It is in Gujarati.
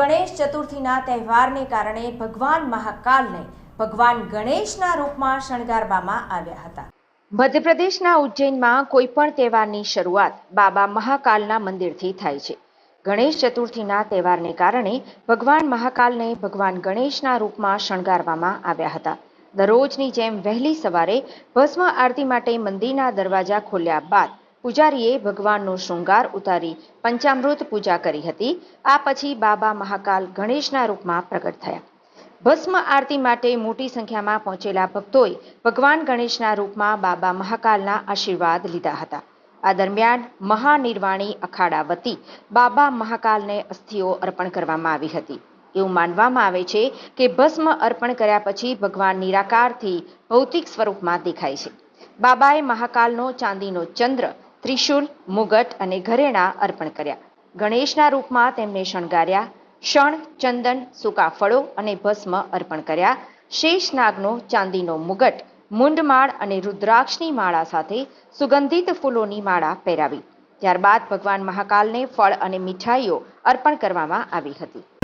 ચતુર્થીના તહેવારને કારણે ભગવાન મહાકાલને ભગવાન ગણેશના રૂપમાં શણગારવામાં આવ્યા હતા. મધ્યપ્રદેશના ઉજ્જૈનમાં કોઈ પણ તહેવારની શરૂઆત બાબા મહાકાલના મંદિરથી થાય છે. ગણેશ ચતુર્થીના તહેવારને કારણે ભગવાન મહાકાલને ભગવાન ગણેશના રૂપમાં શણગારવામાં આવ્યા હતા. દરરોજની જેમ વહેલી સવારે ભસ્મ આરતી માટે મંદિરના દરવાજા ખોલ્યા બાદ પૂજારીએ ભગવાનનો શૃંગાર ઉતારી પંચામૃત પૂજા કરી હતી. આ પછી બાબા મહાકાલ ગણેશના રૂપમાં પ્રગટ થયા. ભસ્મ આરતી માટે મોટી સંખ્યામાં પહોંચેલા ભક્તોએ ભગવાન ગણેશના રૂપમાં બાબા મહાકાલના આશીર્વાદ લીધા હતા. આ દરમિયાન મહાનિર્વાણી અખાડા વતી બાબા મહાકાલને અસ્થિઓ અર્પણ કરવામાં આવી હતી. એવું માનવામાં આવે છે કે ભસ્મ અર્પણ કર્યા પછી ભગવાન નિરાકારથી ભૌતિક સ્વરૂપમાં દેખાય છે. બાબાએ મહાકાલનો ચાંદીનો ચંદ્ર ત્રિશુલ, મુગટ અને ઘરેણાં અર્પણ કર્યા. ગણેશના રૂપમાં તેમને શણગાર્યા. શણ, ચંદન, સૂકા ફળો અને ભસ્મ અર્પણ કર્યા. શેષનાગનો ચાંદીનો મુગટ, મુંડમાળ અને રુદ્રાક્ષની માળા સાથે સુગંધિત ફૂલોની માળા પહેરાવી. ત્યારબાદ ભગવાન મહાકાલને ફળ અને મીઠાઈઓ અર્પણ કરવામાં આવી હતી.